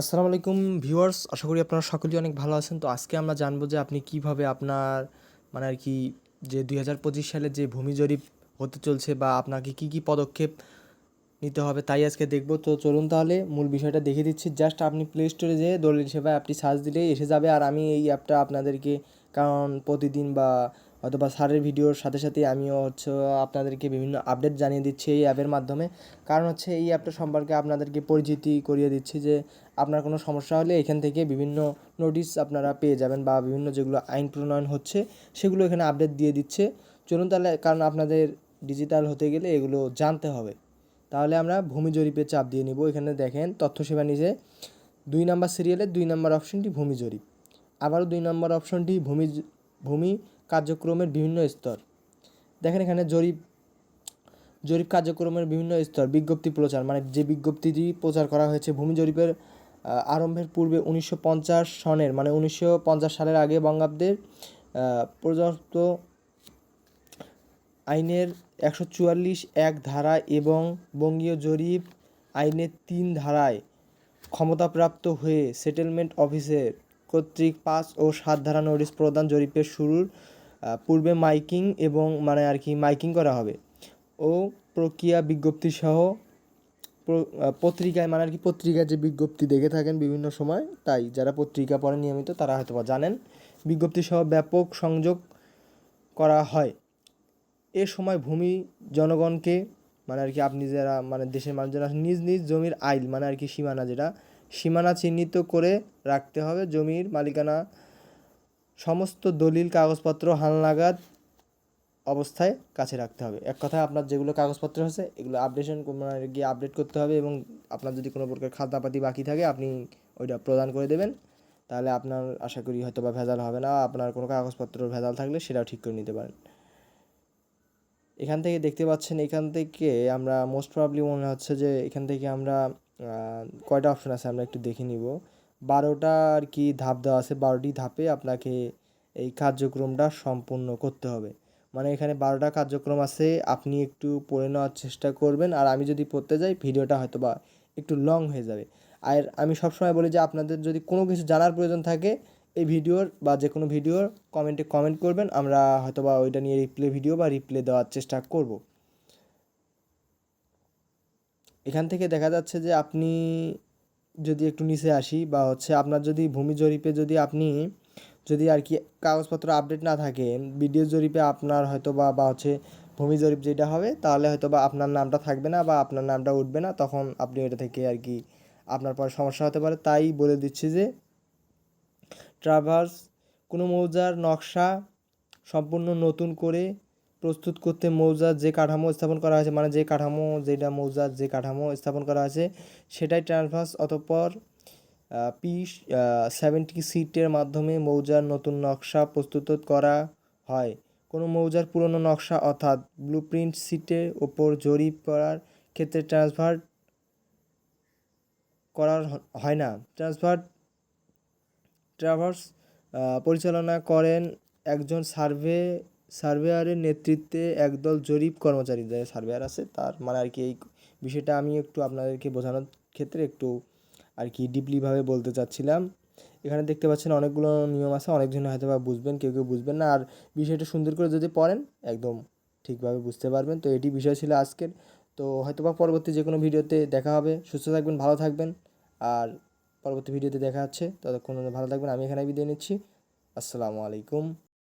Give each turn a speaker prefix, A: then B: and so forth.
A: আসসালামু আলাইকুম ভিউয়ার্স, আশা করি আপনারা সকলেই অনেক ভালো আছেন। তো আজকে আমরা জানব যে আপনি কীভাবে আপনার মানে আর কি, যে দুই হাজার পঁচিশ সালে যে ভূমি জরিপ হতে চলছে বা আপনাকে কি কি পদক্ষেপ নিতে হবে তাই আজকে দেখব। তো চলুন তাহলে মূল বিষয়টা দেখিয়ে দিচ্ছি। জাস্ট আপনি প্লে স্টোরে যেয়ে দলিল সেবা অ্যাপটি সার্চ দিলেই এসে যাবে। আর আমি এই অ্যাপটা আপনাদেরকে, কারণ প্রতিদিন বা অথবা স্যারের ভিডিওর সাথে সাথে আমিও হচ্ছে, আপনাদেরকে বিভিন্ন আপডেট জানিয়ে দিচ্ছি এই অ্যাপের মাধ্যমে। কারণ হচ্ছে, এই অ্যাপটা সম্পর্কে আপনাদেরকে পরিচিতি করিয়ে দিচ্ছি যে, আপনার কোনো সমস্যা হলে এখান থেকে বিভিন্ন নোটিশ আপনারা পেয়ে যাবেন বা বিভিন্ন যেগুলো আইন প্রণয়ন হচ্ছে, সেগুলো এখানে আপডেট দিয়ে দিচ্ছে। চলুন তাহলে, কারণ আপনাদের ডিজিটাল হতে গেলে এগুলো জানতে হবে। তাহলে আমরা ভূমি জরিপে চাপ দিয়ে নিব। এখানে দেখেন তথ্য সেবা নিচে দুই নাম্বার সিরিয়ালের দুই নাম্বার অপশনটি ভূমি জরিপ। আবারও দুই নম্বর অপশনটি ভূমি ভূমি কার্যক্রমের বিভিন্ন স্তর। দেখেন এখানে জরিপ জরিপ কার্যক্রমের বিভিন্ন স্তর, বিজ্ঞপ্তি প্রচার মানে যে বিজ্ঞপ্তিটি প্রচার করা হয়েছে ভূমি জরিপের আরম্ভের পূর্বে উনিশশো পঞ্চাশ সনের মানে উনিশশো পঞ্চাশ সালের আগে বঙ্গাব্দের প্রদত্ত আইনের একশো চুয়াল্লিশ এক ধারা এবং বঙ্গীয় জরিপ আইনের তিন ধারায় ক্ষমতাপ্রাপ্ত হয়ে সেটেলমেন্ট অফিসের কর্তৃক পাঁচ ও সাত ধারা নোটিশ প্রদান জরিপের শুরুর পূর্বে মাইকিং এবং মানে আর কি মাইকিং করা হবে। ও প্রক্রিয়া বিজ্ঞপ্তি সহ পত্রিকায় মানে আর কি পত্রিকায় যে বিজ্ঞপ্তি দেখে থাকেন বিভিন্ন সময়, তাই যারা পত্রিকা পড়েন নিয়মিত তারা হয়তো বা জানেন। বিজ্ঞপ্তি সহ ব্যাপক সংযোগ করা হয়। এ সময় ভূমি জনগণকে মানে আর কি আপনি যারা মানে দেশের মানুষ যারা নিজ নিজ জমির আইল মানে আর কি সীমানা যেটা, সীমানা চিহ্নিত করে রাখতে হবে। জমির মালিকানা সমস্ত দলিল, কাগজপত্র, হালনাগাদ অবস্থায় কাছে রাখতে হবে। এক কথায় আপনার যেগুলো কাগজপত্র আছে, এগুলো আপডেশন মানে গিয়ে আপডেট করতে হবে এবং আপনার যদি কোনো প্রকার খাতাপাতি বাকি থাকে, আপনি ওইটা প্রদান করে দেবেন। তাহলে আপনার আশা করি হয়তো বা ভেজাল হবে না, আপনার কোনো কাগজপত্র ভেজাল থাকলে সেটাও ঠিক করে নিতে পারেন। এখান থেকে দেখতে পাচ্ছেন, এখান থেকে আমরা মোস্ট প্রবলি মনে হচ্ছে যে এখান থেকে আমরা কয়টা অপশন আছে আমরা একটু দেখে নিব। বারোটা আর কি ধাপ দেওয়া আছে, বারোটি ধাপে আপনাকে এই কার্যক্রমটা সম্পূর্ণ করতে হবে। মানে এখানে বারোটা কার্যক্রম আছে, আপনি একটু পড়ে নেওয়ার চেষ্টা করবেন। আর আমি যদি পড়তে যাই, ভিডিওটা হয়তো বা একটু লং হয়ে যাবে। আর আমি সবসময় বলি যে, আপনাদের যদি কোনো কিছু জানার প্রয়োজন থাকে, এই ভিডিওর বা যে কোনো ভিডিওর কমেন্টে কমেন্ট করবেন। আমরা হয়তো বা ওইটা নিয়ে রিপ্লে ভিডিও বা রিপ্লে দেওয়ার চেষ্টা করব। এখান থেকে দেখা যাচ্ছে যে, আপনি যদি একটু নিচে আসি বা হচ্ছে আপনার যদি ভূমি জরিপে যদি আপনি যদি আর কি কাগজপত্র আপডেট না থাকে ভিডিও জরিপে আপনার হয়তো বা বা হচ্ছে ভূমি জরিপ যেটা হবে, তাহলে হয়তো বা আপনার নামটা থাকবে না বা আপনার নামটা উঠবে না, তখন আপনি এটা থেকে আর কি আপনার পরে সমস্যা হতে পারে। তাই বলে দিচ্ছি যে ট্রাভার্স কোনো মৌজার নকশা সম্পূর্ণ নতুন করে প্রস্তুত করতে মৌজার যে কাঠামো স্থাপন করা হয়েছে মানে যে কাঠামো, যেটা মৌজার যে কাঠামো স্থাপন করা হয়েছে, সেটাই ট্রান্সভার্স অতঃপর পি সেভেন্টি সিটের মাধ্যমে মৌজার নতুন নকশা প্রস্তুত করা হয়। কোনো মৌজার পুরনো নকশা অর্থাৎ ব্লুপ্রিন্ট সিটের ওপর জরিপ করার ক্ষেত্রে ট্রান্সফার করার হয় না। ট্রান্সফার ট্রাভার্স পরিচালনা করেন একজন সার্ভে সার্ভেয়ারের নেতৃত্বে একদল জরিপ কর্মচারী যে সার্ভেয়ার আছে, তার মানে আর কি এই বিষয়টা আমি একটু আপনাদেরকে বোঝানোর ক্ষেত্রে একটু আর কি ডিপলিভাবে বলতে চাচ্ছিলাম। এখানে দেখতে পাচ্ছেন অনেকগুলো নিয়ম আছে, অনেকজন হয়তো বা বুঝবেন, কেউ কেউ বুঝবেন না। আর বিষয়টা সুন্দর করে যদি পড়েন, একদম ঠিকভাবে বুঝতে পারবেন। তো এটি বিষয় ছিল আজকের। তো হয়তো বা পরবর্তী যে কোনো ভিডিওতে দেখা হবে। সুস্থ থাকবেন, ভালো থাকবেন। আর পরবর্তী ভিডিওতে দেখা হচ্ছে। ততক্ষণ ভালো থাকবেন। আমি এখানে বিদায় নিচ্ছি। আসসালামু আলাইকুম।